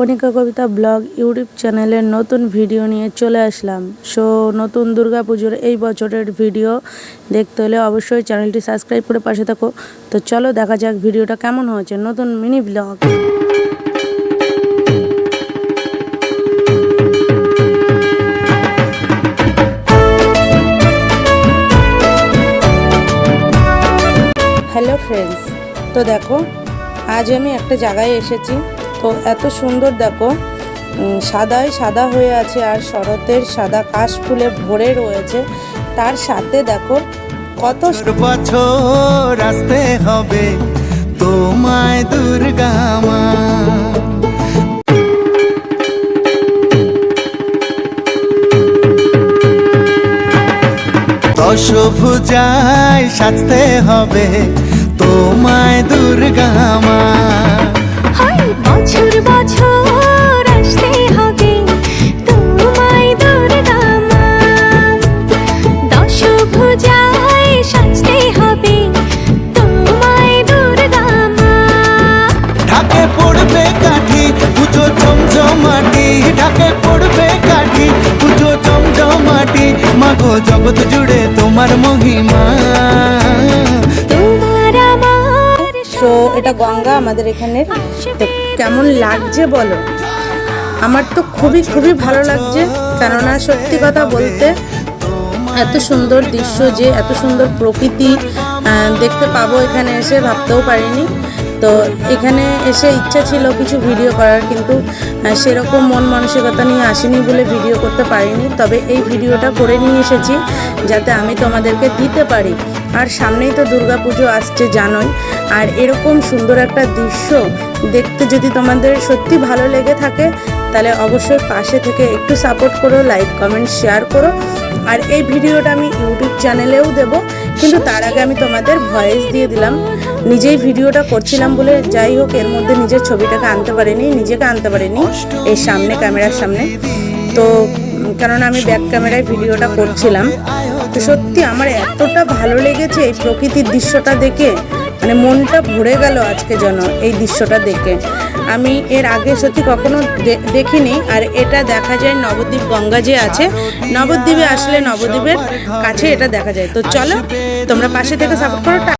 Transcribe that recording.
কণিকা কবিতা blog YouTube চ্যানেলের নতুন video নিয়ে চলে আসলাম। সো, নতুন দুর্গা পুজোর এই বছরের ভিডিও দেখতে হলে অবশ্যই চ্যানেলটি সাবস্ক্রাইব করে পাশে থাকো। তো চলো, দেখা যাক ভিডিওটা কেমন হয়েছে নতুন মিনি ব্লগ। হ্যালো ফ্রেন্ডস, তো দেখো, আজ আমি একটা জায়গায় এসেছি। তো এত সুন্দর দেখো। সাদায় সাদা হয়ে আছে আর শরতের সাদা কাশ ফুলে ভরে রয়েছে। তার সাথে দেখো, কত বছর আসতে হবে তোমায় দুর্গা মা। দশভুজায় সাজতে হবে তোমায় দুর্গা মা। বছর বছর আসতে হবে। তোমায় দুর্গা মা দশ ভুজায় সাজতে হবে। তোমায় দুর্গা মা ঢাকে পড়বে কাঠি পুজো জমজমাটি ঢাকে পড়বে কাঠি পুজো জমজমাটি মাগো জগৎ জুড়ে তোমার মহিমা। তোমার আমার এটা গঙ্গা আমাদের এখানের তো কেমন লাগছে বলো? আমার তো খুবই খুবই ভালো লাগছে। কেননা সত্যি কথা বলতে, এত সুন্দর দৃশ্য যে, এত সুন্দর প্রকৃতি দেখতে পাবো এখানে এসে, ভাবতেও পারিনি। তো এখানে এসে ইচ্ছা ছিল কিছু ভিডিও করার, কিন্তু সেরকম মন মানসিকতা নিয়ে আসেনি বলে ভিডিও করতে পারিনি। তবে এই ভিডিওটা করে নিয়ে এসেছি, যাতে আমি তোমাদেরকে দিতে পারি। আর সামনেই তো দুর্গা পুজো আসছে জানোই। আর এরকম সুন্দর একটা দৃশ্য দেখতে যদি তোমাদের সত্যি ভালো লেগে থাকে, তাহলে অবশ্যই পাশে থেকে একটু সাপোর্ট করো লাইক কমেন্ট শেয়ার করো। আর এই ভিডিওটা আমি ইউটিউব চ্যানেলেও দেব, কিন্তু তার আগে আমি তোমাদের ভয়েস দিয়ে দিলাম। নিজেই ভিডিওটা করছিলাম বলে যাই হোক, এর মধ্যে নিজের ছবিটাকে আনতে পারিনি, নিজেকে আনতে পারিনি, এই সামনে ক্যামেরার সামনে। তো কেননা আমি ব্যাক ক্যামেরায় ভিডিওটা করছিলাম। তো সত্যি আমার এতটা ভালো লেগেছে এই প্রকৃতির দৃশ্যটা দেখে। মানে মনটা ভরে গেল আজকে যেন এই দৃশ্যটা দেখে। আমি এর আগে সত্যি কখনো দেখিনি, আর এটা দেখা যায় নবদ্বীপ গঙ্গা যে আছে, নবদ্বীপে আসলে নবদ্বীপের কাছে এটা দেখা যায়। তো চলো, তোমরা পাশে থেকে সাপোর্ট করো